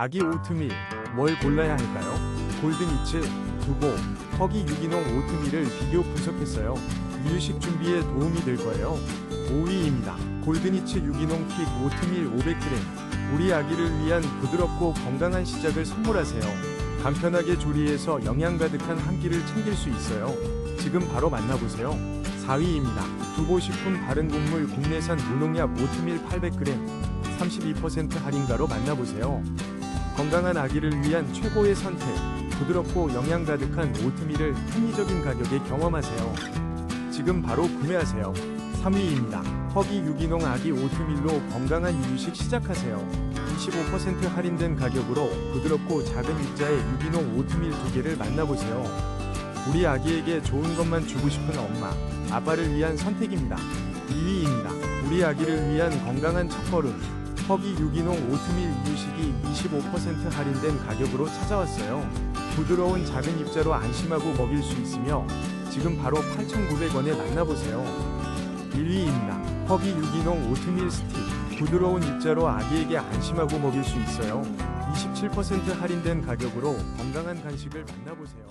아기 오트밀 뭘 골라야 할까요? 골든이츠, 두보, 허기 유기농 오트밀을 비교 분석했어요. 이유식 준비에 도움이 될 거예요. 5위입니다. 골든이츠 유기농 킥 오트밀 500g. 우리 아기를 위한 부드럽고 건강한 시작을 선물하세요. 간편하게 조리해서 영양 가득한 한 끼를 챙길 수 있어요. 지금 바로 만나보세요. 4위입니다. 두보식품 바른 곡물 국내산 무농약 오트밀 800g. 32% 할인가로 만나보세요. 건강한 아기를 위한 최고의 선택. 부드럽고 영양 가득한 오트밀을 합리적인 가격에 경험하세요. 지금 바로 구매하세요. 3위입니다. 허기 유기농 아기 오트밀로 건강한 이유식 시작하세요. 25% 할인된 가격으로 부드럽고 작은 입자의 유기농 오트밀 두 개를 만나보세요. 우리 아기에게 좋은 것만 주고 싶은 엄마, 아빠를 위한 선택입니다. 2위입니다. 우리 아기를 위한 건강한 첫걸음. 허기 유기농 오트밀 이유식이 25% 할인된 가격으로 찾아왔어요. 부드러운 작은 입자로 안심하고 먹일 수 있으며 지금 바로 8,900원에 만나보세요. 1위입니다. 허기 유기농 오트밀 스틱. 부드러운 입자로 아기에게 안심하고 먹일 수 있어요. 27% 할인된 가격으로 건강한 간식을 만나보세요.